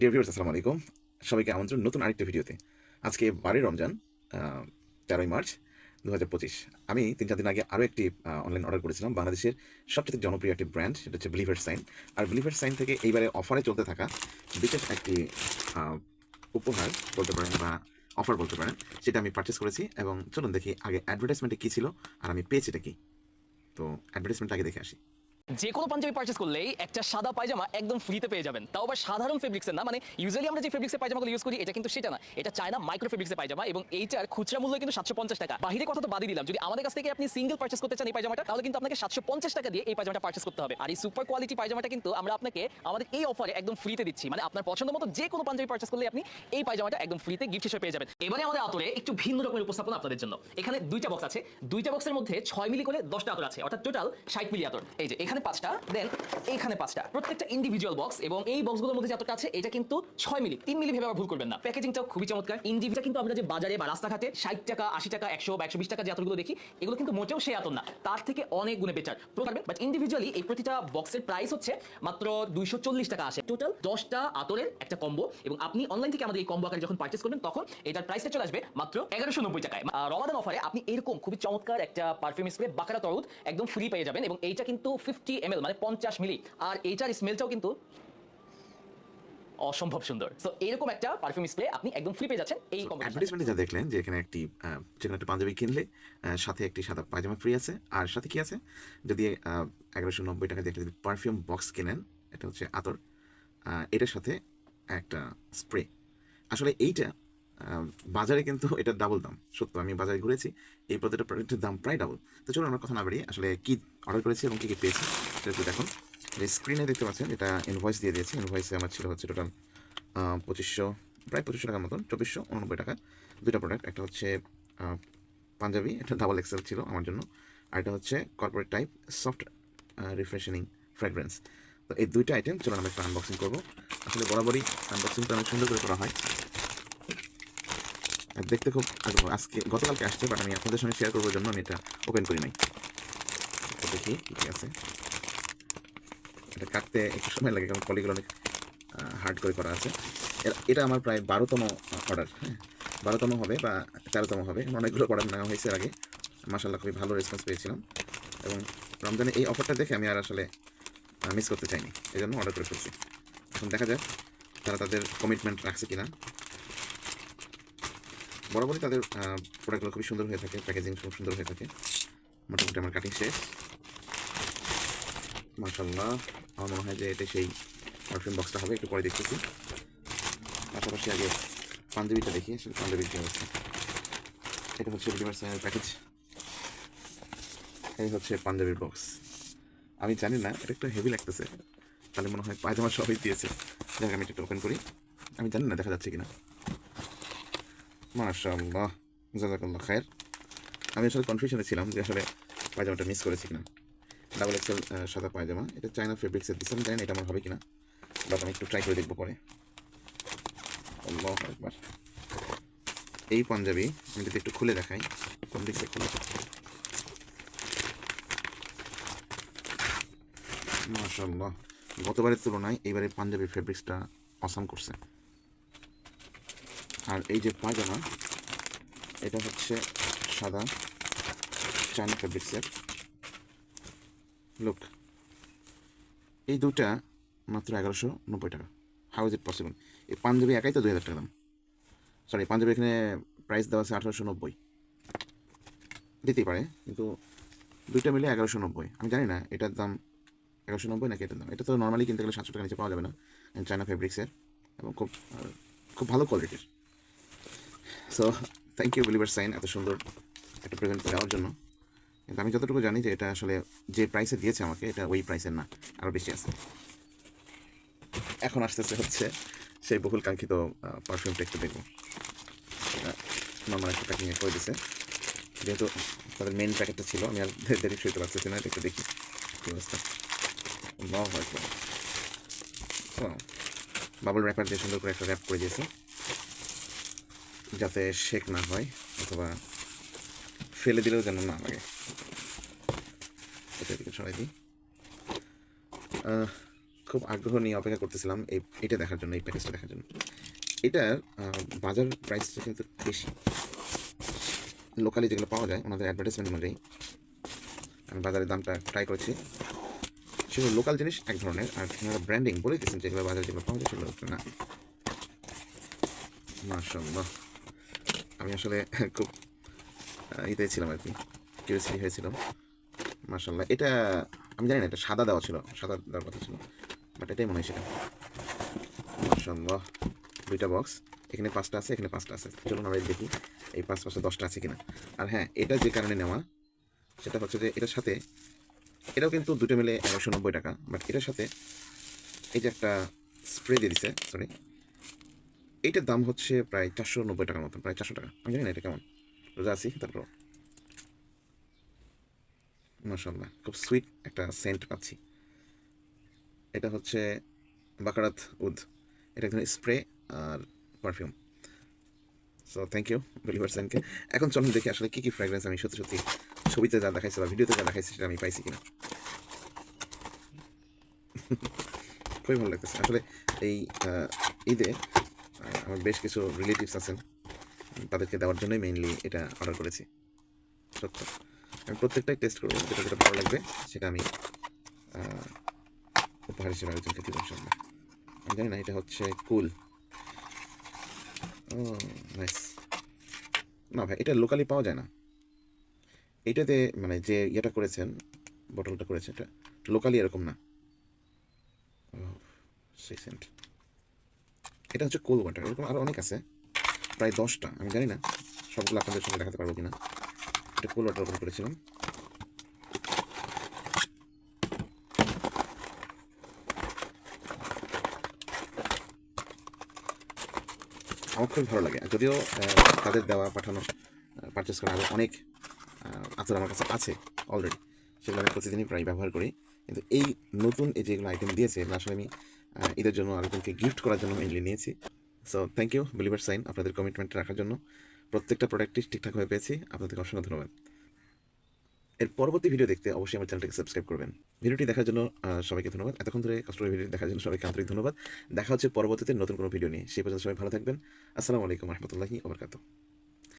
Dear viewers আসসালামু আলাইকুম। সবাইকে আমন্ত্রণ নতুন আরেকটা ভিডিওতে। আজকে বারোই রমজান তেরোই মার্চ দু হাজার পঁচিশ। আমি তিন চার দিন আগে আরও একটি অনলাইন অর্ডার করেছিলাম বাংলাদেশের সবচেয়ে জনপ্রিয় একটি ব্র্যান্ড সেটা হচ্ছে বিলিভার সাইন আর বিলিভার সাইন থেকে এইবারে অফারে চলতে থাকা বিশেষ একটি উপহার বলতে পারেন বা অফার বলতে পারেন, সেটা আমি পারচেস করেছি এবং চলুন দেখি আগে অ্যাডভার্টাইজমেন্টে কী ছিল আর আমি পেয়েছি এটা কি। তো অ্যাডভার্টাইজমেন্ট আগে দেখে আসি। যে কোনো পাঞ্জাবি পারচেস করলেই একটা সাদা পায়জামা একদম ফ্রিতে পেয়ে যাবেন। তাও আবার সাধারণ ফেব্রিক্সের না মানে ইউজুয়ালি আমরা যে ফেব্রিক্সের পায়জামাগুলো ইউজ করি, এটা কিন্তু সেটা না। এটা চায়না মাইক্রো ফেব্রিক্সের পায়জামা এবং এইটার খুচরা মূল্য কিন্তু সাতশো পঞ্চাশ টাকা। বাহিরে কথা তো বাদই দিলাম। যদি আমাদের কাছ থেকে আপনি সিঙ্গেল পারচেস করতে চান এই পায়জামাটা, তাহলে কিন্তু আপনাকে সাতশো পঞ্চাশ টাকা দিয়ে এই পায়জামাটা পারচেস করতে হবে। আর এই সুপার কোয়ালিটি পায়জামাটা কিন্তু আমরা আপনাকে আমাদের এই অফারে একদম ফ্রিতে দিচ্ছি। মানে আপনার পছন্দ মতো যে কোনো পাঞ্জাবি পারচেস করলে আপনি এই পায়জামাটা একদম ফ্রিতে গিফট হিসেবে পেয়ে যাবেন। এবারে আমাদের আতরে একটু ভিন্ন রকমের উপস্থাপনা আপনাদের জন্য। এখানে দুইটা বক্স আছে। দুইটা বক্সের মধ্যে ছয় মিলি করে দশটা আতর আছে। অর্থাৎ টোটাল ষাট মিলি আতর। এই যে, এখানে পাঁচটা দেন এইখানে পাঁচটা। প্রত্যেকটা ইন্ডিভিজুয়াল বক্স এবং এই বক্সগুলোর মধ্যে যে আতরটা আছে, এটা কিন্তু ছয় মিলি। তিন মিলি ভেবে আবার ভুল করবেন না। প্যাকেজিংটাও খুবই চমৎকার। ইন্ডিভিজুয়াল কিন্তু আমরা যে বাজারে বা রাস্তাঘাটে ষাট টাকা, আশি টাকা, একশো বা একশো বিশ টাকা যে আতরগুলো দেখি, এগুলো কিন্তু মোটেও সেই আতর না। তার থেকে অনেক গুণে বেটার পারবেন বাট ইন্ডিভিজুয়ালি এই প্রতিটা বক্সের প্রাইস হচ্ছে মাত্র দুইশো চল্লিশ টাকা আসে। টোটাল দশটা আতরের একটা কম্বো এবং আপনি অনলাইন থেকে আমাদের এই কম্বো আকারে যখন পার্চেস করবেন, তখন এটার প্রাইসটা চলে আসবে মাত্র এগারোশো নব্বই টাকায়। রমাদান অফারে আপনি এরকম খুবই চমৎকার একটা পারফিউম স্প্রে বাকারা তরুদ একদম ফ্রি পেয়ে যাবেন এবং এইটা কিন্তু ফিফটি এম মানে পঞ্চাশ মিলি। আর এইটার স্মেলটাও কিন্তু অসম্ভব সুন্দর। সো এরকম একটা পারফিউম স্প্রে আপনি একদম ফ্রি পেয়ে যাচ্ছেন এই অ্যাডভার্টাইজমেন্টে যা দেখলেন যে এখানে একটি যেখানে একটা পাঞ্জাবি কিনলে সাথে একটি সাদা পায়জামা ফ্রি আছে। আর সাথে কি আছে? যদি এগারোশো নব্বই টাকা দিয়ে যদি পারফিউম বক্স কেনেন এটা হচ্ছে আতর। এটার সাথে একটা স্প্রে আসলে এইটা বাজারে কিন্তু এটার ডাবল দাম। সত্য, আমি বাজারে ঘুরেছি, এই প্রতিটা প্রোডাক্টের দাম প্রায় ডাবল তো চলুন আমরা কথা না বাড়িয়ে আসলে কী অর্ডার করেছি এবং কী কী পেয়েছি, সেটা একটু দেখুন। স্ক্রিনে দেখতে পাচ্ছেন, এটা ইনভয়েস দিয়ে দিয়েছি। ইনভয়েসে আমার ছিল হচ্ছে টোটাল পঁচিশশো, প্রায় পঁচিশশো টাকার মতন, চব্বিশশো উননব্বই টাকা। দুটো প্রোডাক্ট একটা হচ্ছে পাঞ্জাবি, একটা ডাবল এক্সেল ছিল আমার জন্য, আর এটা হচ্ছে corporate type soft refreshing fragrance তো এই দুইটা আইটেম চলুন আমরা একটু আনবক্সিং করব। আসলে বরাবরই আনবক্সিংটা অনেক সুন্দর করে করা হয়। দেখতে খুব আগ্রহ আজকে গতকালকে আসছে বাট আমি আপনাদের সঙ্গে শেয়ার করবার জন্য আমি এটা ওপেন করি নাই। দেখি কী আছে। এটা কাটতে একটু সময় লাগে, কারণ কলিগুলো অনেক হার্ড করে করা আছে। এটা আমার প্রায় বারোতম অর্ডার হ্যাঁ? বারোতম হবে বা তেরোতম হবে। অনেকগুলো অর্ডার নেওয়া হয়েছে আগে। মাসাল্লাহ খুবই ভালো রেসপন্স পেয়েছিলাম। এবং রমজানে এই অফারটা দেখে আমি আর আসলে মিস করতে চাইনি। এই জন্য অর্ডার করে ফেলছি। এখন দেখা যাক তারা তাদের কমিটমেন্ট রাখছে কিনা। বরাবরই তাদের প্রোডাক্টগুলো খুবই সুন্দর হয়ে থাকে প্যাকেজিং খুব সুন্দর হয়ে থাকে। মোটামুটি আমার কাটিং শেষ। মাশাল্লাহ আমার মনে হয় যে এটা সেই পারফিউম বক্সটা হবে, একটু পরে দেখতেছি। পাশাপাশি আগে পাঞ্জাবিটা দেখি, আসলে পাঞ্জাবির কী অবস্থা। এটা হচ্ছে ইউনিভার্সাল প্যাকেজ এই হচ্ছে পাঞ্জাবির বক্স আমি জানি না, এটা একটু হেভি লাগতেছে। তাহলে মনে হয় পায়জামা সবই দিয়েছে। দেখ আমি এটা ওপেন করি। আমি জানি না, দেখা যাচ্ছে কিনা। মাশাল্লাহ জাজাকাল্লাহ খায়ের আমি আসলে কনফিউশনে ছিলাম যে আসলে পায়জামাটা মিস করেছি কিনা। ডাবল এক্সেল সাদা পায়জামা। এটা চায়না ফেব্রিক্সের দিচ্ছে আমি জানি না এটা আমার হবে কিনা। বাট আমি একটু ট্রাই করে দেখব পরে। আল্লাহ একবার এই পাঞ্জাবি আমি যদি একটু খুলে দেখাই, কোন দিক থেকে খুলে মাশাল্লাহ গতবারের তুলনায় এইবারে পাঞ্জাবির ফেব্রিক্সটা অসাম করছে। আর এই যে পায়জামা, এটা হচ্ছে সাদা চায়না ফেব্রিক্সের লুক এই দুটা মাত্র এগারোশো নব্বই টাকা। হাউ ইজ ইট পসিবল এই পাঞ্জাবি একাই তো দুই হাজার টাকা দাম। সরি পাঞ্জাবি এখানে প্রাইস দেওয়া আছে আঠারোশো নব্বই। দিতেই পারে, কিন্তু দুইটা মিলে এগারোশো নব্বই। আমি জানি না, এটার দাম এগারোশো নব্বই নাকি এটার দাম? এটা তো নর্মালি কিনতে গেলে সাতশো টাকা নিচে পাওয়া যাবে না। চায়না ফেব্রিক্সের এবং খুব খুব ভালো কোয়ালিটির so thank you believer sign এত সুন্দর একটা প্রেজেন্ট দেওয়ার জন্য। কিন্তু আমি যতটুকু জানি যে এটা আসলে যে প্রাইসে দিয়েছে আমাকে, এটা ওই প্রাইসের না আরও বেশি আছে। এখন আসতেছে হচ্ছে সেই বহুল কাঙ্ক্ষিত পারফিউমটা একটু দেখব। নর্মাল একটা প্যাকিংয়ে করে দিছে। যেহেতু তাদের মেন প্যাকেটটা ছিল, আমি আর দেরি সইতে পারতেছি না একটু দেখি। কী অবস্থা? বাবল র্যাপার দিয়ে সুন্দর করে একটা র্যাপ করে দিয়েছে। যাতে শেক না হয় অথবা ফেলে দিলেও যেন না লাগে। এটা দিই। খুব আগ্রহ নিয়ে অপেক্ষা করতেছিলাম এই এটা দেখার জন্য, এই প্যাকেজটা দেখার জন্য। এটার বাজার প্রাইসটা কিন্তু বেশি। লোকালি যেগুলো পাওয়া যায়, ওনাদের অ্যাডভার্টাইজমেন্ট অনুযায়ী। আমি বাজারের দামটা ট্রাই করেছি। সেগুলো লোকাল জিনিস এক ধরনের, আর ওনারা ব্র্যান্ডিং বলে দিচ্ছেন যেগুলো বাজারে যেগুলো পাওয়া যায় সেগুলো না। মাশাল্লাহ আমি আসলে খুব ইতে ছিলাম আর কি, কিউরিয়াসিটি হয়েছিলাম মাশাল্লাহ এটা, আমি জানি না, এটা সাদা দেওয়া ছিল, সাদা দেওয়ার কথা ছিল বাট এটাই মনে হয় সেটা। মাশাল্লাহ দুইটা বক্স এখানে পাঁচটা আছে, এখানে পাঁচটা আছে। চলুন আমরা দেখি, এই পাঁচ পাঁচটা দশটা আছে কিনা। আর হ্যাঁ এটা যে কারণে নেওয়া, সেটা হচ্ছে যে এটার সাথে, এটাও কিন্তু দুটো মিলে একশো নব্বই টাকা বাট এটার সাথে এই যে একটা স্প্রে দিয়ে দিছে সরি এইটার দাম হচ্ছে প্রায় চারশো নব্বই টাকার মতো প্রায় চারশো টাকা। আমি জানি না এটা কেমন। রোজা আছি তারপর মাসাল্লাহ খুব সুইট একটা সেন্ট পাচ্ছি। এটা হচ্ছে বাকারাত উদ। এটা এক ধরনের spray R perfume so thank you deliver সেন্টকে এখন চলুন দেখি আসলে কী কী ফ্র্যাগরেন্স আমি সত্যি সত্যি ছবিতে যা দেখাইছি বা ভিডিওতে যা দেখাইছি সেটা আমি পাইছি কিনা। খুবই ভালো লাগতেছে। আসলে এই ঈদে আমার বেশ কিছু রিলেটিভস আছেন। তাদেরকে দেওয়ার জন্যই মেইনলি এটা অর্ডার করেছি। সত্য। আমি প্রত্যেকটাই টেস্ট করব, যেটা যেটা ভালো লাগবে, সেটা আমি উপহার হিসেবে আরেকজনকে দিব ইনশাল্লাহ আমি জানি না, এটা হচ্ছে কুল ও না ভাই, এটা লোকালি পাওয়া যায় না। এইটাতে মানে যে ইয়েটা করেছেন বটলটা করেছে এটা লোকালি এরকম না। সেন্ট এটা হচ্ছে কোল ওয়াটার এরকম আরও অনেক আছে। প্রায় দশটা, আমি জানি না সবগুলো আপনাদের সঙ্গে দেখাতে পারব কিনা। এটা কোল ওয়াটার ওপেন করেছিলাম। আমার খুব ভালো লাগে। যদিও তাদের দেওয়া, পাঠানো পারচেস করা আরও অনেক আচার আমার কাছে আছে অলরেডি সেগুলো আমি প্রতিদিনই প্রায় ব্যবহার করি। কিন্তু এই নতুন এই যেগুলো আইটেম দিয়েছে আসলে আমি ঈদের জন্য আরেকজনকে গিফট করার জন্য মেনলি নিয়েছি। So thank you believer sign আপনাদের কমিটমেন্ট রাখার জন্য। প্রত্যেকটা প্রোডাক্টই ঠিকঠাক হয়ে পেয়েছি। আপনাদেরকে অসংখ্য ধন্যবাদ। এর পরবর্তী ভিডিও দেখতে অবশ্যই আমার চ্যানেলটাকে সাবস্ক্রাইব করবেন। ভিডিওটি দেখার জন্য সবাইকে ধন্যবাদ। এতক্ষণ ধরে কষ্ট ভিডিও দেখার জন্য সবাইকে আন্তরিক ধন্যবাদ। দেখা হচ্ছে পরবর্তীতে নতুন কোনো ভিডিও নিয়ে। সেই পর্যন্ত সবাই ভালো থাকবেন। আসসালামু আলাইকুম রহমতুল্লাহি